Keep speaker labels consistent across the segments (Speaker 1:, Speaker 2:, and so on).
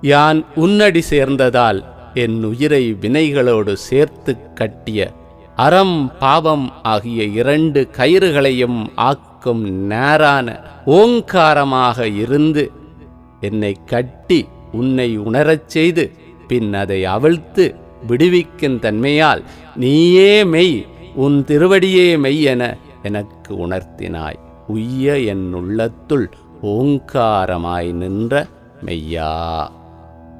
Speaker 1: யான் உன்னடி சேர்ந்ததால் என் உயிரை வினைகளோடு சேர்த்து கட்டிய அறம் பாவம் ஆகிய இரண்டு கயிறுகளையும் ஆக்கும் நேரான ஓங்காரமாக இருந்து என்னை கட்டி உன்னை உணரச் செய்து பின் அதை அவிழ்த்து விடுவிக்கும் தன்மையால் நீயே மெய் உன் திருவடியே மெய் என எனக்கு உணர்த்தினாய். உய்ய என் உள்ளத்துள் ஓங்காரமாய் நின்ற மெய்யா.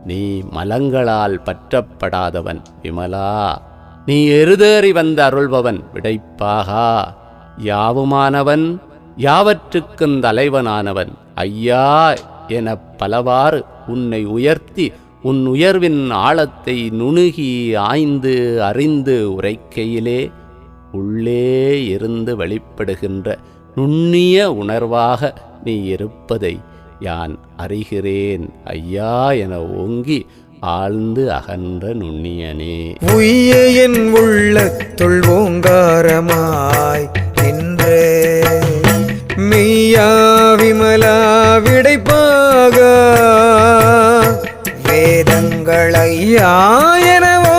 Speaker 1: நீ மலங்களால் பற்றப்படாதவன் விமலா. நீ எருதேறி வந்த அருள்பவன் விடைப்பாகா. யாவுமானவன் யாவற்றுக்கும் தலைவனானவன். ஐயா எனப் பலவாறு உன்னை உயர்த்தி உன் உயர்வின் ஆழத்தை நுணுகி ஆய்ந்து அறிந்து உரைக்கையிலே உள்ளே இருந்து வெளிப்படுகின்ற நுண்ணிய உணர்வாக நீ இருப்பதை யான் அறிகிறேன் ஐயா என ஓங்கி ஆழ்ந்து அகன்ற நுண்ணியனே.
Speaker 2: உய்ய என் உள்ள தொல்வோங்காரமாய் நின்று. மெய்யா விமலா விடைப்பாக. வேதங்களையா என